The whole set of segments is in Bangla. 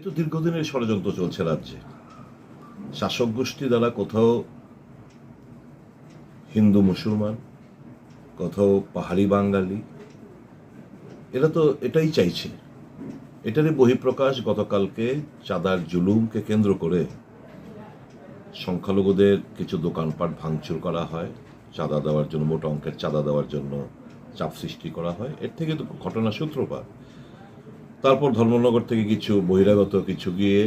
এ দীর্ঘদিনের ষড়যন্ত্র চলছে রাজ্যে। শাসক গোষ্ঠী দ্বারা কোথাও হিন্দু মুসলমান, কোথাও পাহাড়ি বাঙালি, এরা তো এটাই চাইছে। এটারই বহিঃপ্রকাশ গতকালকে চাঁদার জুলুমকে কেন্দ্র করে সংখ্যালঘুদের কিছু দোকানপাট ভাঙচুর করা হয়, চাঁদা দেওয়ার জন্য, মোটা অঙ্কের চাঁদা দেওয়ার জন্য চাপ সৃষ্টি করা হয়। এর থেকে তো ঘটনা সূত্রপাত। তারপর ধর্মনগর থেকে কিছু বহিরাগত কিছু গিয়ে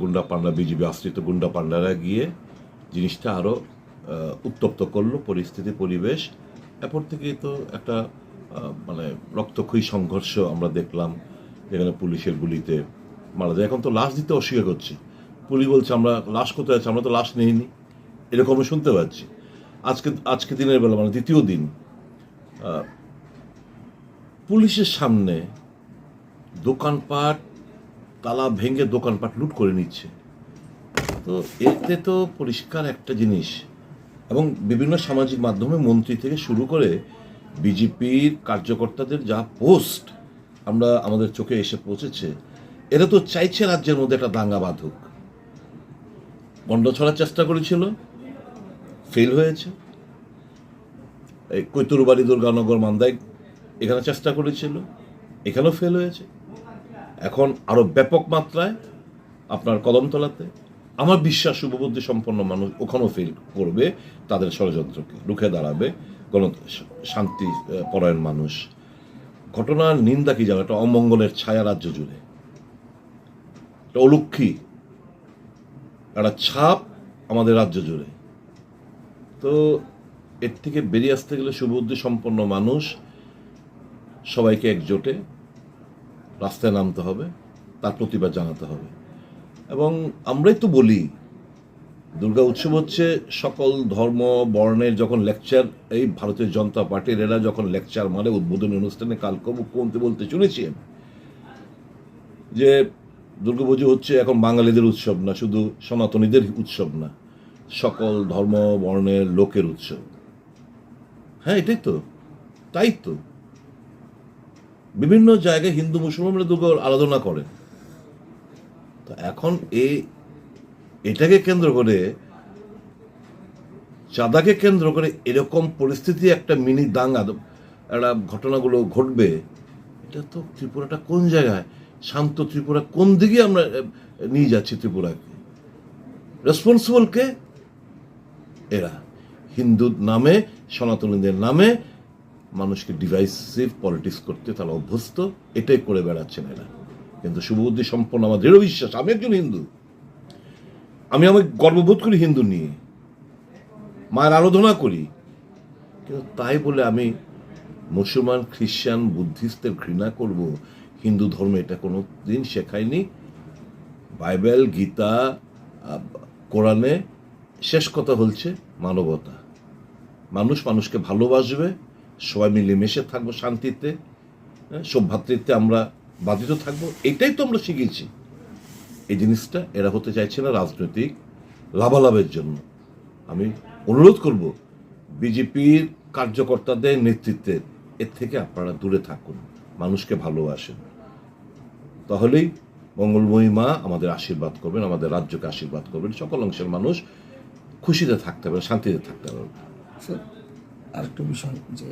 গুন্ডা পান্ডা বিজেপি আশ্রিত গুন্ডা পান্ডারা গিয়ে জিনিসটা আরও উত্তপ্ত করল, পরিস্থিতি, পরিবেশ। এরপর থেকে তো একটা মানে রক্তক্ষয়ী সংঘর্ষ আমরা দেখলাম, যেখানে পুলিশের গুলিতে মারা যায়। এখন তো লাশ দিতে অস্বীকার করছে। পুলিশ বলছে, আমরা লাশ কোথায় আছে? আমরা তো লাশ নেইনি। এরকম শুনতে পাচ্ছি। আজকে আজকে দিনের বেলা মানে দ্বিতীয় দিন পুলিশের সামনে দোকানপাট, তালা ভেঙে দোকানপাট লুট করে নিচ্ছে। তো এতে তো পরিষ্কার একটা জিনিস। এবং বিভিন্ন সামাজিক মাধ্যমে মন্ত্রী থেকে শুরু করে বিজেপির কার্যকর্তাদের যা পোস্ট আমরা, আমাদের চোখে এসে পৌঁছেছে, এরা তো চাইছে রাজ্যের মধ্যে একটা দাঙ্গা বাঁধুক। গন্ড ছড়ার চেষ্টা করেছিল, ফেল হয়েছে। এই কৈতুরবাড়ি, দুর্গানগর মান্দাই এখানে চেষ্টা করেছিল, এখানেও ফেল হয়েছে। এখন আরও ব্যাপক মাত্রায় আপনার কদমতলাতে। আমার বিশ্বাস শুভবুদ্ধি সম্পন্ন মানুষ ওখানেও ফেল করবে, তাদের ষড়যন্ত্রকে। রুখে দাঁড়াবে, গণ শান্তি পরায়ণ মানুষ। ঘটনার নিন্দা কি জানো? একটা অমঙ্গলের ছায়া রাজ্য জুড়ে। একটা অলক্ষী, একটা ছাপ আমাদের রাজ্য জুড়ে। তো এর থেকে বেরিয়ে আসতে গেলে শুভবুদ্ধি সম্পন্ন মানুষ সবাইকে একজোটে রাস্তায় নামতে হবে, তার প্রতিবাদ জানাতে হবে। এবং আমরাই তো বলি, দুর্গা উৎসব হচ্ছে সকল ধর্ম, বর্ণের যখন লেকচার এই ভারতীয় জনতা পার্টির এরা যখন লেকচার মানে উদ্বোধনী অনুষ্ঠানে কালকে মুখ্যমন্ত্রী বলতে শুনেছি আমি যে দুর্গাপুজো হচ্ছে এখন বাঙালিদের উৎসব না, শুধু সনাতনীদের উৎসব না, সকল ধর্ম, বর্ণের লোকের উৎসব। হ্যাঁ এটাই তো, তাই তো। বিভিন্ন জায়গায় হিন্দু মুসলমানরা দুর্গা আরাধনা করেন। তো এখন এই এটাকে কেন্দ্র করে, চাঁদাকে কেন্দ্র করে এরকম পরিস্থিতি একটা মিনি দাঙ্গা, একটা ঘটনাগুলো ঘটবে, এটা তো ত্রিপুরাটা কোন জায়গায়? শান্ত ত্রিপুরা, কোন দিকে আমরা নিয়ে যাচ্ছি ত্রিপুরাকে? রেসপন্সিবল কে? এরা। হিন্দুর নামে, সনাতনীদের নামে মানুষকে ডিভাইসিভ পলিটিক্স করতে তারা অভ্যস্ত, এটাই করে বেড়াচ্ছেন এরা। কিন্তু শুভবুদ্ধি সম্পন্ন আমার দৃঢ় বিশ্বাস, আমি একজন হিন্দু। আমি আমার গর্ববোধ করি হিন্দু নিয়ে। মায়ের আরাধনা করি। কিন্তু তাই বলে আমি মুসলমান, খ্রিস্টান বুদ্ধিস্টের ঘৃণা করব, হিন্দু ধর্ম এটা কোনো দিন শেখায়নি। বাইবেল, গীতা কোরআনে শেষ কথা হচ্ছে মানবতা। মানুষ মানুষকে ভালোবাসবে সবাই মিলে মিলেমিশে থাকব শান্তিতে হ্যাঁ, সৌভ্রাতৃত্বে আমরা বাধিত থাকব এটাই তো আমরা শিখেছি। এই জিনিসটা এরা হতে চাইছে না রাজনৈতিক লাভালাভের জন্য। আমি অনুরোধ করব বিজেপির কার্যকর্তাদের নেতৃত্বে এর থেকে আপনারা দূরে থাকুন মানুষকে ভালোবাসেন। তাহলেই মঙ্গলময়ী মা আমাদের আশীর্বাদ করবেন আমাদের রাজ্যকে আশীর্বাদ করবেন সকল অংশের মানুষ খুশিতে থাকতে পারবে শান্তিতে থাকতে পারবে। আরেকটা বিষয় যে